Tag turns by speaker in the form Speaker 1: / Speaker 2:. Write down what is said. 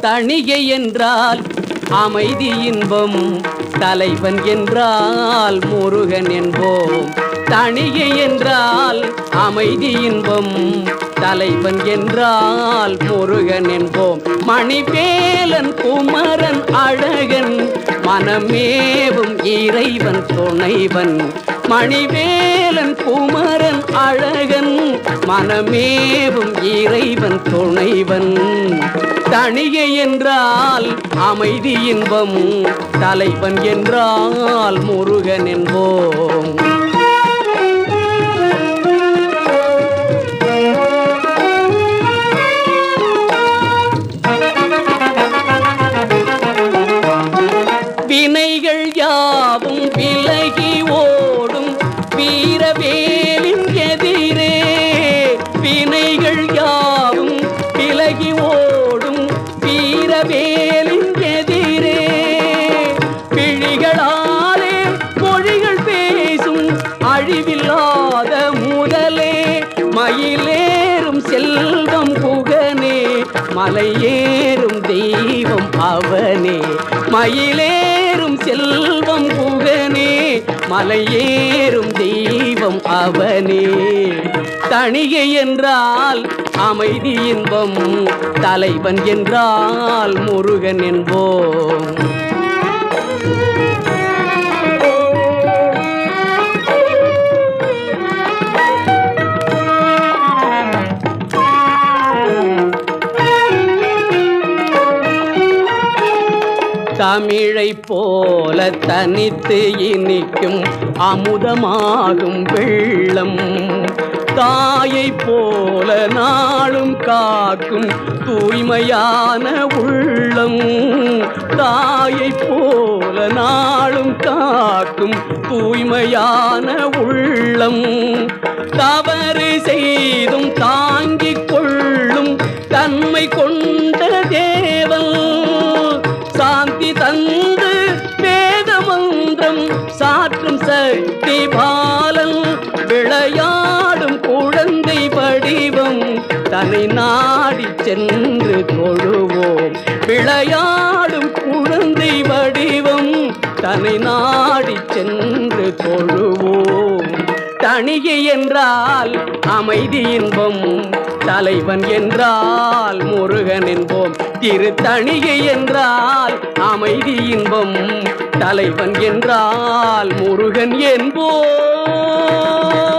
Speaker 1: தணிகை என்றால் அமைதி இன்பம் தலைவன் என்றால் முருகன் என்போம். தணிகை என்றால் அமைதி இன்பம் தலைவன் என்றால் முருகன் என்போம். மணிவேலன் குமரன் அழகன் மனமேவும் இறைவன் துணைவன். மணிவேலன் குமரன் அழகன் மனமேவும் இறைவன் துணைவன். தணிகை என்றால் அமைதி இன்பம் தலைவன் என்றால் முருகன் என்போ வீரவேலின் எதிரே பிழிகளாலே மொழிகள் பேசும் அழிவில்லாத முதலே. மயிலேறும் செல்வம் புகனே மலையேறும் தெய்வம் அவனே. மயிலேறும் செல்வம் புகனே மலையேறும் தெய்வம் அவனே. தணிகை என்றால் அமைதி இன்பம். தலைவன் என்றால் முருகன் என்போம். தமிழை போல தனித்து இனிக்கும் அமுதமாகும் வெள்ளம். தாயை போல நாளும் காக்கும் தூய்மையான உள்ளம். தாயை போல நாளும் காக்கும் தூய்மையான உள்ளம். தவறு செய்தும் தாங்கிக் கொள்ளும் தன்மை கொண்டு மந்திரம் சாற்றும் சக்தி பாலன் விளையாடும் குழந்தை வடிவம் தன்னை நாடி சென்று தொழுவோம். விளையாடும் குழந்தை வடிவம் தன்னை நாடி சென்று தொழுவோம். தணிகை என்றால் அமைதி இன்பம் தலைவன் என்றால் முருகன் என்போம். திரு தணிகை என்றால் அமைதி இன்பம். தலைவன் என்றால் முருகன் என்போம்.